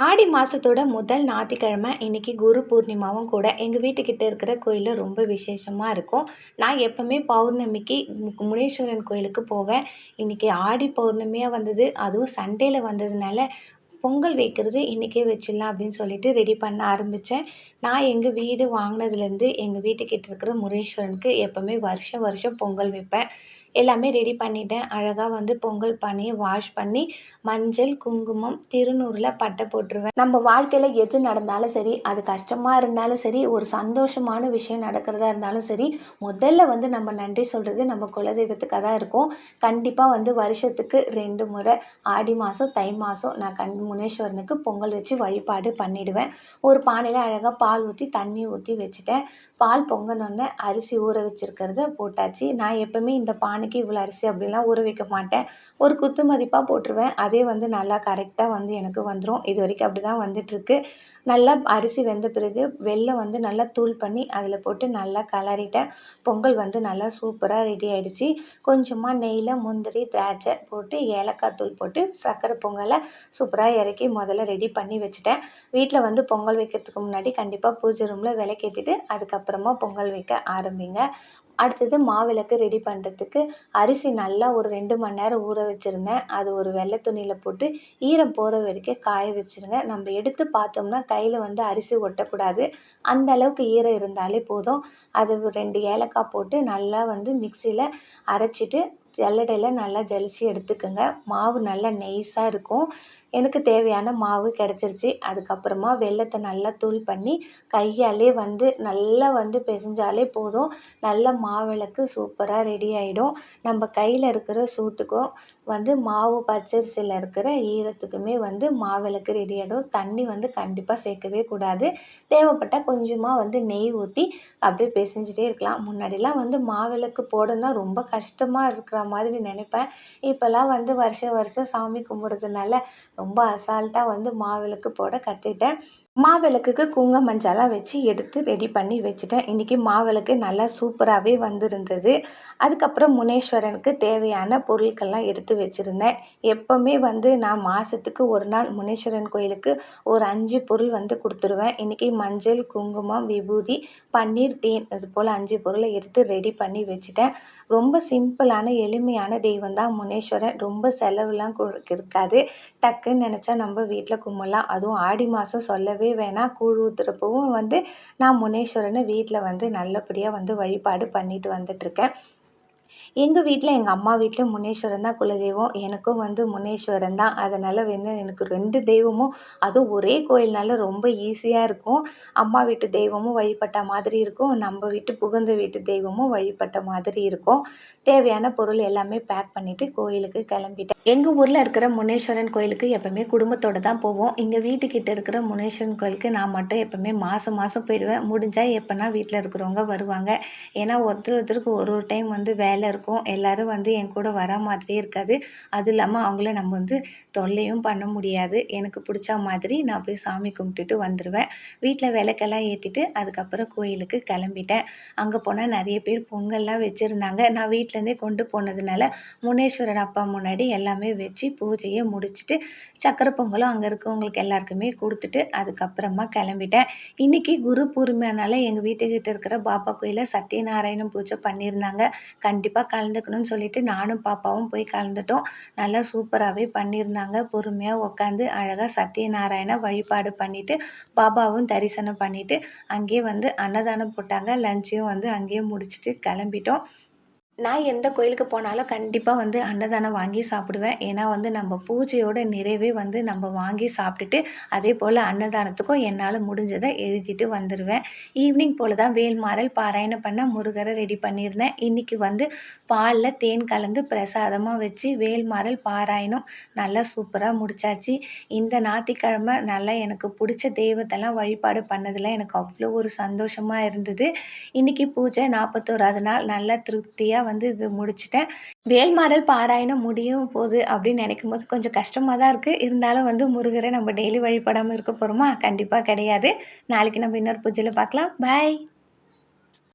ஆடி மாதத்தோட முதல் ஞாயிற்றுக்கிழமை இன்றைக்கி குரு பூர்ணிமாவும் கூட எங்கள் வீட்டுக்கிட்ட இருக்கிற கோயிலில் ரொம்ப விசேஷமாக இருக்கும். நான் எப்போவுமே பௌர்ணமிக்கு மு- முனீஸ்வரன் கோயிலுக்கு போவேன். இன்றைக்கி ஆடி பௌர்ணமியாக வந்தது அதுவும் சண்டேல வந்ததுனால பொங்கல் வைக்கிறது இன்றைக்கே வச்சிடலாம் அப்படின்னு சொல்லிட்டு ரெடி பண்ண ஆரம்பித்தேன் நான் எங்கள் வீடு வாங்கினதுலேருந்து எங்கள் வீட்டுக்கிட்ட இருக்கிற முனீஸ்வரனுக்கு எப்போவுமே வருஷம் வருஷம் பொங்கல் வைப்பேன். எல்லாமே ரெடி பண்ணிட்டேன். அழகாக வந்து பொங்கல் பானையை வாஷ் பண்ணி மஞ்சள் குங்குமம் திருநூறில் பட்டை போட்டுருவேன். நம்ம வாழ்க்கையில் எது நடந்தாலும் சரி அது கஷ்டமாக இருந்தாலும் சரி ஒரு சந்தோஷமான விஷயம் நடக்கிறதா இருந்தாலும் சரி முதல்ல வந்து நம்ம நன்றி சொல்கிறது நம்ம குலதெய்வத்துக்காக தான் இருக்கும். கண்டிப்பாக வந்து வருஷத்துக்கு ரெண்டு முறை ஆடி மாதம் தை மாதம் நான் கண் முனேஸ்வரனுக்கு பொங்கல் வச்சு வழிபாடு பண்ணிவிடுவேன் ஒரு பானையில் அழகாக பால் ஊற்றி தண்ணி ஊற்றி வச்சுட்டேன். பால் பொங்கணுன்னு அரிசி ஊற வச்சுருக்கிறத போட்டாச்சு. நான் எப்போவுமே இந்த பானை நாளைக்கு இவ்வளோ அரிசி அப்படிலாம் ஊற வைக்க மாட்டேன். ஒரு குத்து மதிப்பாக போட்டுருவேன். அதே வந்து நல்லா கரெக்டாக வந்து எனக்கு வந்துடும் இது வரைக்கும் அப்படி தான் வந்துட்டுருக்கு. நல்லா அரிசி வெந்த பிறகு வெளில வந்து நல்லா தூள் பண்ணி அதில் போட்டு நல்லா கலரிட்டேன் பொங்கல் வந்து நல்லா சூப்பராக ரெடி ஆகிடுச்சி கொஞ்சமாக நெய்யில் முந்திரி திராட்சை போட்டு ஏலக்காய் தூள் போட்டு சர்க்கரை பொங்கலை சூப்பராக இறக்கி முதல்ல ரெடி பண்ணி வச்சுட்டேன். வீட்டில் வந்து பொங்கல் வைக்கிறதுக்கு முன்னாடி கண்டிப்பாக பூஜை ரூமில் விளக்கேற்றிட்டு அதுக்கப்புறமா பொங்கல் வைக்க ஆரம்பிங்க. அடுத்தது மாவிளக்கு ரெடி பண்ணுறதுக்கு அரிசி நல்லா ஒரு ரெண்டு மணி நேரம் ஊற வச்சுருந்தேன். அது ஒரு வெள்ளை துணியில் போட்டு ஈரம் போகிற வரைக்கும் காய வச்சுருங்க. நம்ம எடுத்து பார்த்தோம்னா கையில் வந்து அரிசி ஒட்டக்கூடாது. அந்த அளவுக்கு ஈரம் இருந்தாலே போதும். அது ரெண்டு ஏலக்காய் போட்டு நல்லா வந்து மிக்சியில் அரைச்சிட்டு ஜல்லடையில் நல்லா ஜலிச்சு எடுத்துக்கோங்க. மாவு நல்லா நெய்ஸாக இருக்கும். எனக்கு தேவையான மாவு கிடச்சிருச்சு. அதுக்கப்புறமா வெல்லத்தை நல்லா தூள் பண்ணி கையாலே வந்து நல்லா வந்து பிசைஞ்சாலே போதும். நல்ல மாவிளக்கு சூப்பராக ரெடி ஆகிடும் நம்ம கையில் இருக்கிற சூட்டுக்கும் வந்து மாவு பச்சரிசியில் இருக்கிற ஈரத்துக்குமே வந்து மாவிளக்கு ரெடி ஆகிடும் தண்ணி வந்து கண்டிப்பாக சேர்க்கவே கூடாது. தேவைப்பட்டால் கொஞ்சமாக வந்து நெய் ஊற்றி அப்படியே பிசைஞ்சிட்டே இருக்கலாம். முன்னாடிலாம் வந்து மாவிளக்கு போடணும்னா ரொம்ப கஷ்டமாக இருக்கிற மாதிரி நினைப்பேன். இப்போல்லாம் வந்து வருஷம் வருஷம் சாமி கும்பிட்றதுனால ரொம்ப அசால்ட்டாக வந்து மாவிளக்கு போட கற்றுக்கிட்டேன் மாவிளக்குக்கு குங்கும மஞ்சளாக வச்சு எடுத்து ரெடி பண்ணி வச்சுட்டேன். இன்றைக்கி மாவிளக்கு நல்லா சூப்பராகவே வந்திருந்தது. அதுக்கப்புறம் முனேஸ்வரனுக்கு தேவையான பொருட்கள்லாம் எடுத்து வச்சுருந்தேன். எப்போவுமே வந்து நான் மாதத்துக்கு ஒரு நாள் முனேஸ்வரன் கோயிலுக்கு ஒரு அஞ்சு பொருள் வந்து கொடுத்துருவேன். இன்றைக்கி மஞ்சள் குங்குமம் விபூதி பன்னீர் தேன் அது போல் அஞ்சு பொருளை எடுத்து ரெடி பண்ணி வச்சுட்டேன். ரொம்ப சிம்பிளான எளிமையான தெய்வம் தான் முனேஸ்வரன். ரொம்ப செலவுலாம் இருக்காது. டக்குன்னு நினச்சா நம்ம வீட்டில் கும்பலாம் அதுவும் ஆடி மாதம் சொல்லவே வேணாம் கூழ் ஊற்றுறப்பவும் வந்து நான் முனீஸ்வரனை வீட்டில் வந்து நல்லபடியாக வந்து வழிபாடு பண்ணிட்டு வந்துட்டுருக்கேன் எங்கள் வீட்டில் எங்கள் அம்மா வீட்டில் முனீஸ்வரன் தான் குலதெய்வம். எனக்கும் வந்து முனீஸ்வரன் தான். அதனால் வந்து எனக்கு ரெண்டு தெய்வமும் அதுவும் ஒரே கோயில்னால ரொம்ப ஈஸியாக இருக்கும். அம்மா வீட்டு தெய்வமும் வழிபட்ட மாதிரி இருக்கும். நம்ம வீட்டு புகுந்த வீட்டு தெய்வமும் வழிபட்ட மாதிரி இருக்கும். தேவையான பொருள் எல்லாமே பேக் பண்ணிவிட்டு கோயிலுக்கு கிளம்பிட்டேன். எங்கள் ஊரில் இருக்கிற முனீஸ்வரன் கோயிலுக்கு எப்போவுமே குடும்பத்தோடு தான் போவோம். எங்கள் வீட்டுக்கிட்ட இருக்கிற முனீஸ்வரன் கோயிலுக்கு நான் மட்டும் எப்போவுமே மாதம் மாதம் போயிடுவேன். முடிஞ்சால் எப்போனா வீட்டில் இருக்கிறவங்க வருவாங்க. ஏன்னா ஒருத்தர் ஒருத்தருக்கு ஒரு ஒரு டைம் வந்து வேலை இருக்கும். எல்லோரும் வந்து என் கூட வர மாதிரியே இருக்காது. அதுவும் இல்லாமல் அவங்கள நம்ம வந்து தொல்லையும் பண்ண முடியாது. எனக்கு பிடிச்ச மாதிரி நான் போய் சாமி கும்பிட்டுட்டு வந்துடுவேன் வீட்டில் விளக்கெல்லாம் ஏற்றிட்டு அதுக்கப்புறம் கோயிலுக்கு கிளம்பிட்டேன். அங்கே போனால் நிறைய பேர் பொங்கல்லாம் வச்சுருந்தாங்க. நான் வீட்டிலேருந்தே கொண்டு போனதுனால முனேஸ்வரன் அப்பா முன்னாடி எல்லாமே வச்சு பூஜையை முடிச்சுட்டு சக்கரை பொங்கலும் அங்கே இருக்கவங்களுக்கு எல்லாருக்குமே கொடுத்துட்டு அதுக்கப்புறமா கிளம்பிட்டேன். இன்றைக்கி குரு பூர்மையானால எங்கள் வீட்டுக்கிட்ட இருக்கிற பாப்பா கோயிலில் சத்யநாராயணம் பூஜை பண்ணியிருந்தாங்க. கண்டிப்பாக கண்டிப்பாக கலந்துக்கணும்னு சொல்லிட்டு நானும் பாப்பாவும் போய் கலந்துட்டோம். நல்லா சூப்பராகவே பண்ணியிருந்தாங்க. பொறுமையாக உட்காந்து அழகாக சத்யநாராயண வழிபாடு பண்ணிவிட்டு பாபாவும் தரிசனம் பண்ணிவிட்டு அங்கேயே வந்து அன்னதானம் போட்டாங்க. லஞ்சையும் வந்து அங்கேயே முடிச்சுட்டு கிளம்பிட்டோம். நான் எந்த கோயிலுக்கு போனாலும் கண்டிப்பாக வந்து அன்னதானம் வாங்கி சாப்பிடுவேன். ஏன்னா வந்து நம்ம பூஜையோட நிறைவே வந்து நம்ம வாங்கி சாப்பிட்டுட்டு அதே போல் அன்னதானத்துக்கும் என்னால் முடிஞ்சதை எழுதிட்டு வந்துடுவேன் ஈவினிங் போல் தான் வேல்மாறல் பாராயணம் பண்ண முருகரை ரெடி பண்ணியிருந்தேன். இன்றைக்கி வந்து பாலில் தேன் கலந்து பிரசாதமாக வச்சு வேல்மாறல் பாராயணம் நல்லா சூப்பராக முடிச்சாச்சு. இந்த ஞாத்திக்கிழமை நல்லா எனக்கு பிடிச்ச தெய்வத்தெல்லாம் வழிபாடு பண்ணதில் எனக்கு அவ்வளோ ஒரு சந்தோஷமாக இருந்தது. இன்றைக்கி பூஜை நாற்பத்தோராது நாள். நல்லா திருப்தியாக வந்து முடிச்சிட்டேன். வேல்மாறல் பாராயணம் முடியும் போகுது அப்படின்னு நினைக்கும் போது கொஞ்சம் கஷ்டமாக தான் இருக்குது இருந்தாலும் வந்து முருகரை நம்ம டெய்லி வழிபடாமல் இருக்க போகிறோமா கண்டிப்பாக கிடையாது. நாளைக்கு நம்ம இன்னொரு பூஜையில் பார்க்கலாம். பாய்